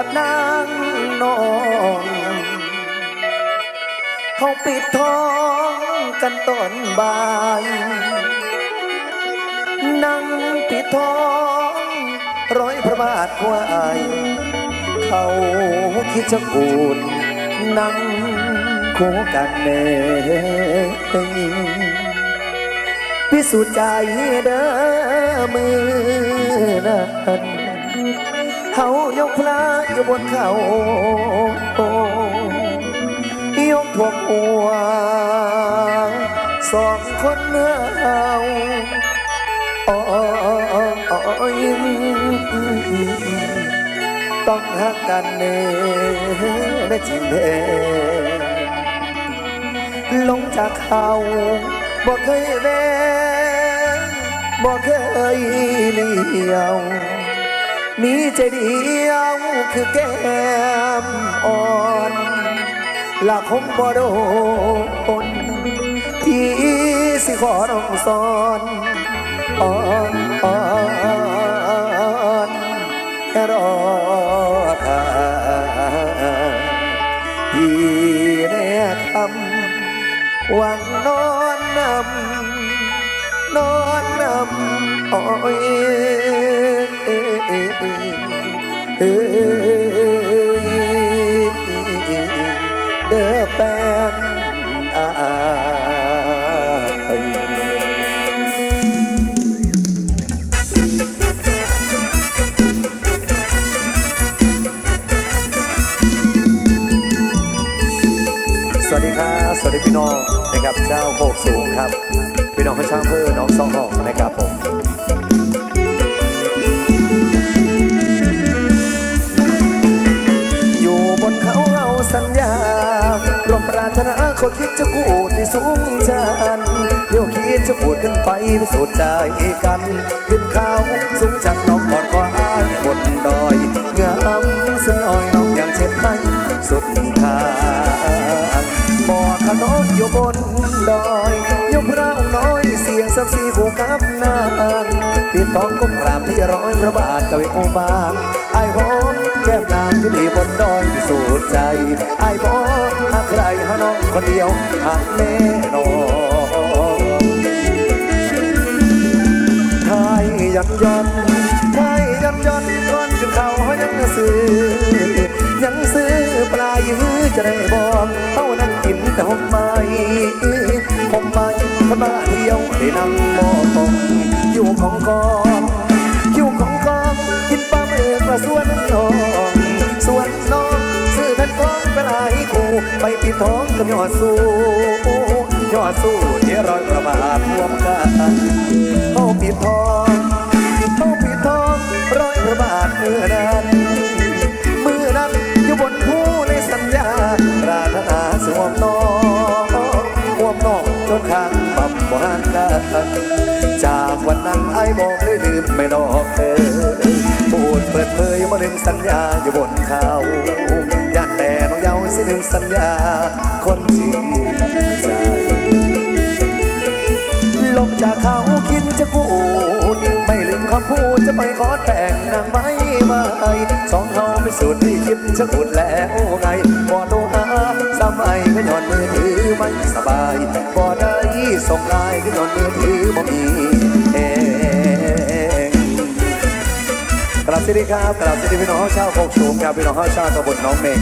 กับนางนองเขาปิดท้องกันตอนบ่ายนั่งปิดทองร้อยพระบาทควายเขาคิดจะกูดนั่งคู่กันเนพิสูจน์ใจเด้อมือนั้น เขายกพระอยู่บนเขายกพวกหัวสองคนเนื้อเอยต้องหักกันเน่ได้จริงเด้ลงจากเขาบ่เคยแวงบ่เคยเลี้ยว มีใจเดียวคือแก้มอ่อนละคงบ่โดนที่สิขอน้องสอนอ่อนอ่อนแค่รอท่าพี่แน่คำหวังนอนนำนอนนำอ้อย เด้อแป้นอาสวัสดีครับสวัสดีพี่น้องนะครับเจ้าโคกสูงครับ พี่น้องพระช่างเพื่อน้องสองห้องนะครับผม เขาคิดจะกูดที่สูงชันเดี๋ยวคิดจะพูดขึ้นไปพิสูจน์ใจกันขึ้นเขาสูงชันน้องกอดคออ้ายบนดอยงามสนอยน้องอย่างเช่นไม่สุดทางบอกขนมอยู่บนดอยยกพระองค์น้อยเสียงสับสีคู่กับนางปิดทองก้มกราบที่ร้อยพระบาทกับอุบางไอ้หอม ก้มนางที่ดีบนดอยที่สุดใจไอ้บอกหากใครหาน้องคนเดียวหากแน่นอนไทยยันยันไทยยันยันก่อนขึ้นเขายังซื้อยังซื้อปลายื้อจะได้บอกเท่านั้นกินแต่หอมไม้หอมไม้คนมาเที่ยวได้นั่งมองอยู่ของกองอยู่ของกองกินปลาเมือกมาส่วน ไปปิดท้องกับยอดสู้ยอดสู้ที่ร้อยประบาทรวมกันเขาปิดทองเขาปิดทองร้อยประบาทเมื่อนั้นมือนั้นอยู่บนภูในสัญญารารถนาสวมน้องห่วมน้องจนข้างบับบ่ห่างกันจากวันนั้นไอ้บอกเลยลืมไม่ดอกเธอ พูดเปิดเผยมาถึงสัญญาอยู่บนเขาย่านแต่น้องเยาว์สิหนึ่งสัญญา คนจริงใจลบจากเขาคิดจะพูด ไม่ลืมคำพูดจะไปขอแต่งนางไม้ไม้สองเขาไปสูตรที่คิดจะพูดแล้วไงบอโทรหาสามัยก็ย้อนมือถือไม่สบายบอได้ส่งไลน์ก็ย้อนมือถือบ่มี กราบสวัสดีครับกราบสวัสดีพี่น้องชาวโคกสูงครับพี่น้องชาวตำบลน้องเมง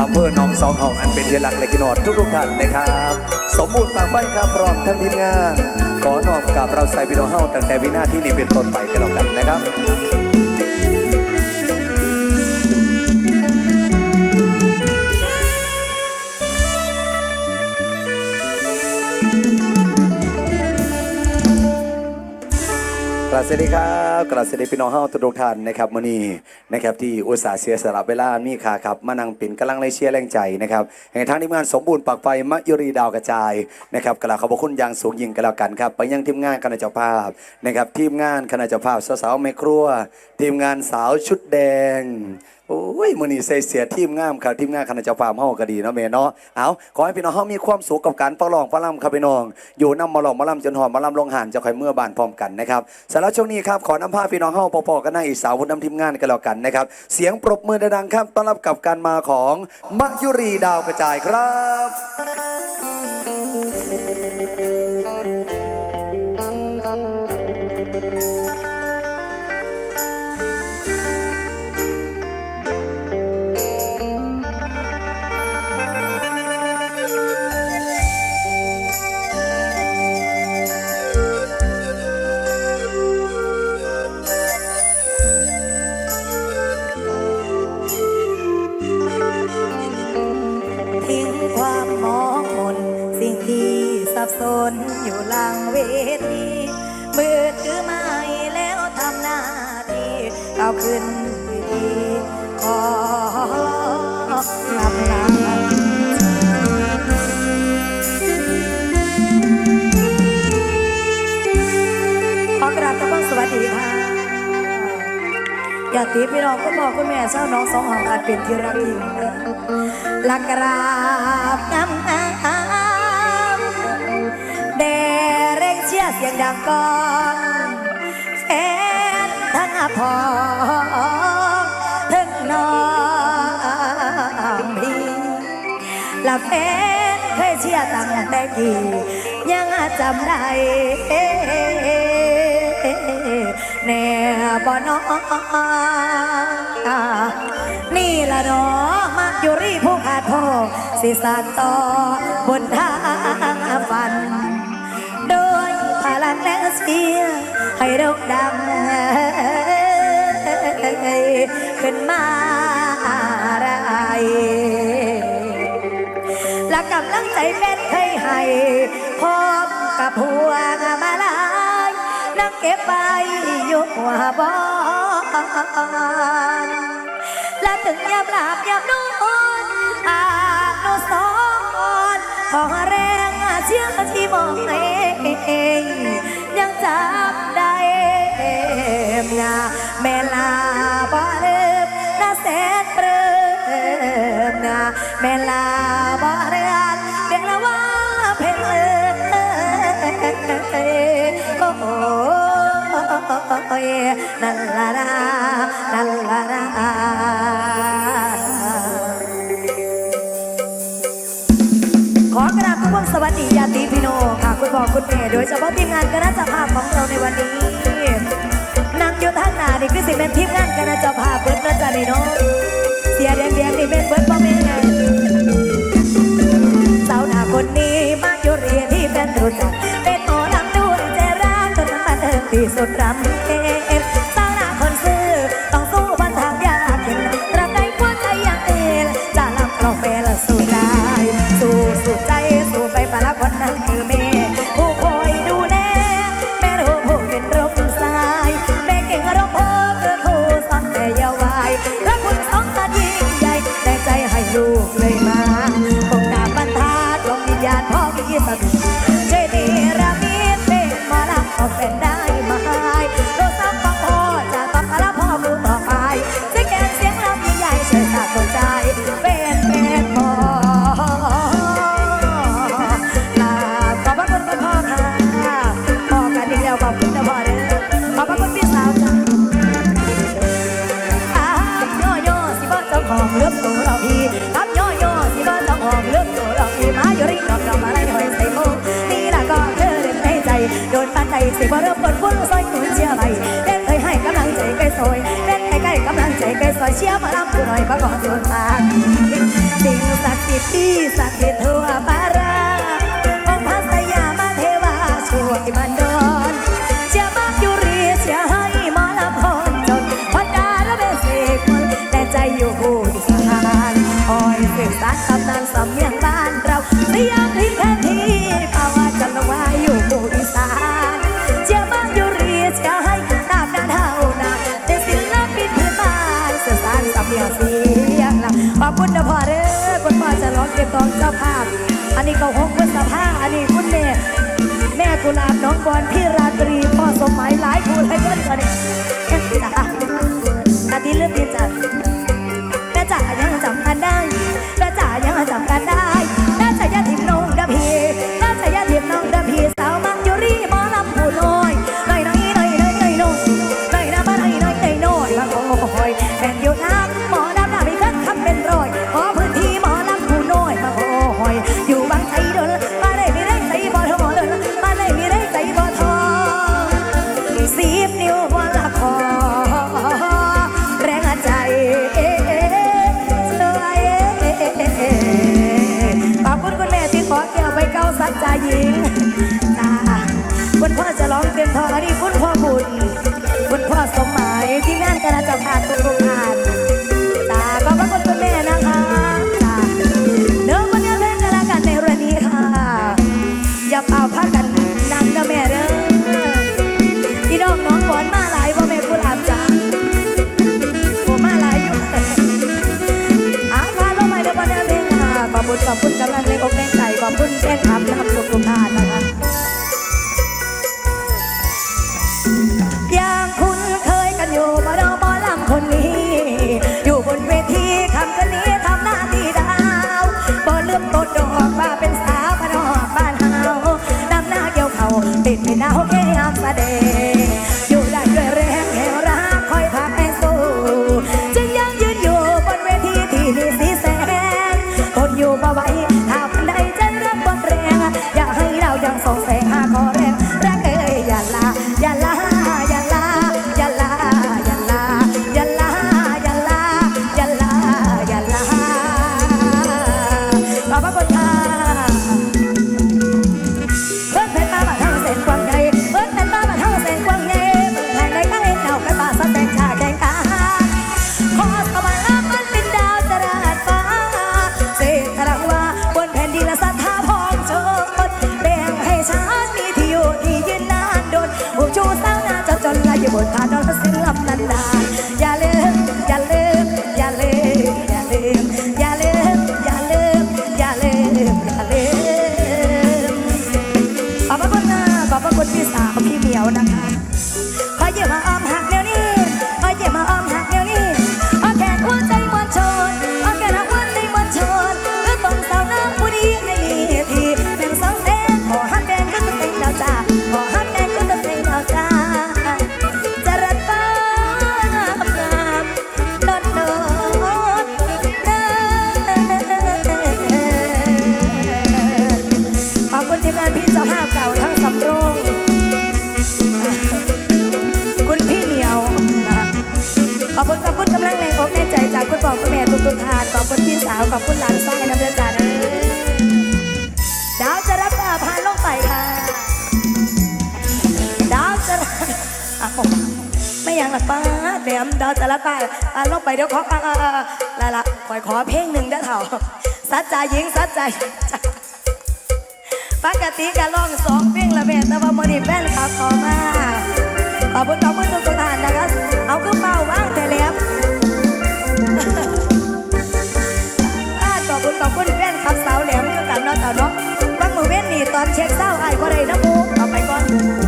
อำเภอหนองสองห้องอันเป็นเยนหลักเละกินอดทุกทุกๆท่านนะครับ สมบูรณ์ตามไปครับพร้อมทั้งทีมงานขอนอมกับเราใส่พี่น้องเฮาตั้งแต่วินาทีนี้เป็นต้นไปกันแล้วกันนะครับ ราบสวัสดีครับกราบสวัสดีพี่น้องเฮาทุกท่านนะครับมื้อนี้นะครับที่อุตส่าห์เสียสละเวลามีค่าครับมานั่งเป็นกำลังในเชียร์แรงใจนะครับแห่งทางทีมงานสมบูรณ์ปากไฟมะยุรีดาวกระจายนะครับกราขอบคุณอย่างสูงยิ่งกันแล้วกันครับไปยังทีมงานคณะเจ้าภาพนะครับทีมงานคณะเจ้าภาพสาวๆแม่ครัว ทีมงานสาวชุดแดง โอ้ยมือนี้ใส่เสียทีมงามครับทีมงานคณะเจ้าฟาร์มเฮาก็ดีเนาะแม่เนาะเอาขอให้พี่น้องเฮามีความสุขกับการเป่าลองป่าล่ำครับพี่น้อง อยู่นำมาลองมาล่ำจนหอมมาล่ำลงหันจะคอยเมื่อบานพร้อมกันนะครับสำหรับช่วงนี้ครับขอนำพาพี่น้องเฮาปอๆกันหน้าอีสาววุฒินำทีมงานกันแล้วกันนะครับเสียงปรบมือดังๆครับต้อนรับกับการมาของมะยุรีดาวกระจายครับ ทีมือถือไม้แล้วทำหน้าที่เอาขึ้นเวทีขอทำหน้าขอกราบทุกคนสวัสดีค่ะญาติพี่น้องคุณพ่อคุณแม่เจ้าน้องสองหองอาจเป็นที่รักยิ่งลักกราบงามงา เสียงดังก่อนแฟนทั้งอาพองทั้งน้องพี่ละแฟนเคยเชียร์ตั้งแต่กี่ยังจำได้แน่บ่น้อนี่ละน้อมาอยู่รีผู้ขาดพ่อสิสานต่อบนทางฝัน งแรงเสียให้โด่งดังขึ้นมาได้และกำลังใจเป็นเคยให้พร้อมกับพวมาลายนั่งเก็บไปอยู่หัวบอนและถึงยามหลับยามนอนอาโนสอนขอแรงเชื่อที่มองเอง ยังจำได้มงาแม่ลาบ่เลิมนาแสนเปริมนาแม่ลาบ่เรือนเพียงละว่าเพลงเอยโอ้โอ้ยนั่นลาลานันลาลา เน่โดยเฉพาะทีมงานคณะเจ้าภาพของเราในวันนี้นางอยู่ทางหน้านี่คือสิเป็นทีมงานคณะเจ้าภาพเบิดเนาะจ้ะนี่เนาะเสียแดงแดงนี่เป็นเบิดบ่แม่นสาวหน้าคนนี้มาอยู่เรียนที่เป็นรู้จักเป็นหมอลำด้วยใจร้างจนมันเติมที่สุดรำเผู้น้อยมาก่อนส่วนทางสิ่งศักดิ์สิทธิ์ที่ศักดิ์สิทธิ์ทั่วไป ก็หกพฤษภาอันนี้คุณแม่แม่กุหลาบน้องบอลพี่ราตรีพ่อสมัยหลายผู้หลายคนตอนนี้นะนาทีเริ่มดีจ้ะ จราจรผ่านทุกทุกผ่านตาก็บพระคุเป็นแม่นะคะเดิมวันเนี้เล่นกันละกันในเรื่องนี้ค่ะอย่าเป่าพักกันนั่งนะแม่เด้อพี่น้องน้องฝนมาหลายว่าแม่กุหลาบจ้าโอมาหลายอยู่อาพาลงไปเดี๋ยวันนี้เล่นค่ะขอบคุณขอบคุณกำลังในอกแรงใจขอบคุณแฟนคลับนะครับทุกทุกท่าน ป้าเต็มดาวจะละตายอะลงไปเดี๋ยวขออะอะอ่ละละคอยขอเพลงหนึ่งเด้อเถ่าสัจใจหญิงสัจใจปกติการร้องสองเพลงละเม่แต่ว่าโมนี่ป็นคลับขอมาขอบคุณขอบคุณทุกท่านนะคะเอาขึ้นเป้าบ้างแต่แล้วขอบคุณขอบคุณแฟนคลับสาวแหลมกันเนาะเต่าเนาะบางมือเว้นนี่ตอนเช็คเศร้าไอ้ก็ได้นะปูเอาไปก่อน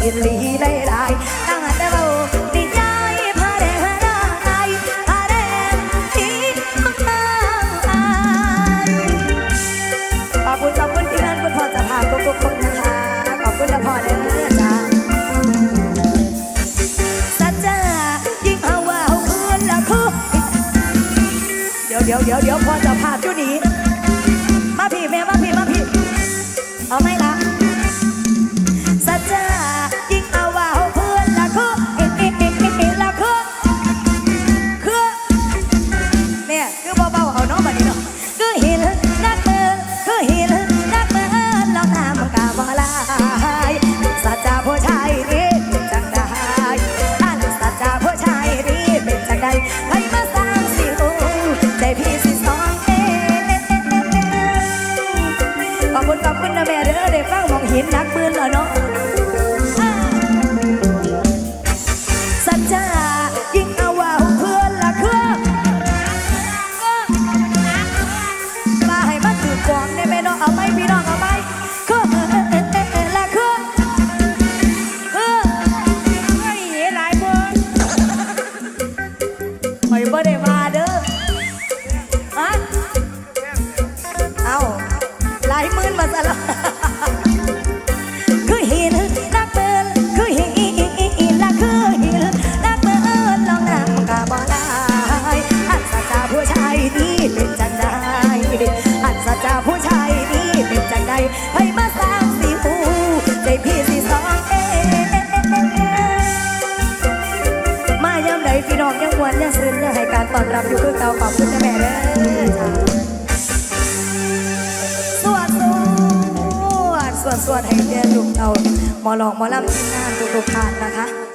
เขอบคุณทุกคนที่รับคุณพ่อจะพาทุกๆคนนะคะ ขอบคุณค่ะพ่อเนื้อจ้าจ้ายิ่งเอาเอาอื่นล่ะคือเดี๋ยวเดี๋ยวเดี๋ยวเดี๋ยวพ่อจะพาเจ้าหนีมาพี่แม่มาพี่มา ฟังมองเห็นนักปืนเหรอเนาะ อนรับอยู่คือเก่าขอบคุณแม่เด้อสวดสวดสวดสวดให้เดียนลูกเตาหมอหลอกหมอลำทีมงานทุกๆท่านนะคะ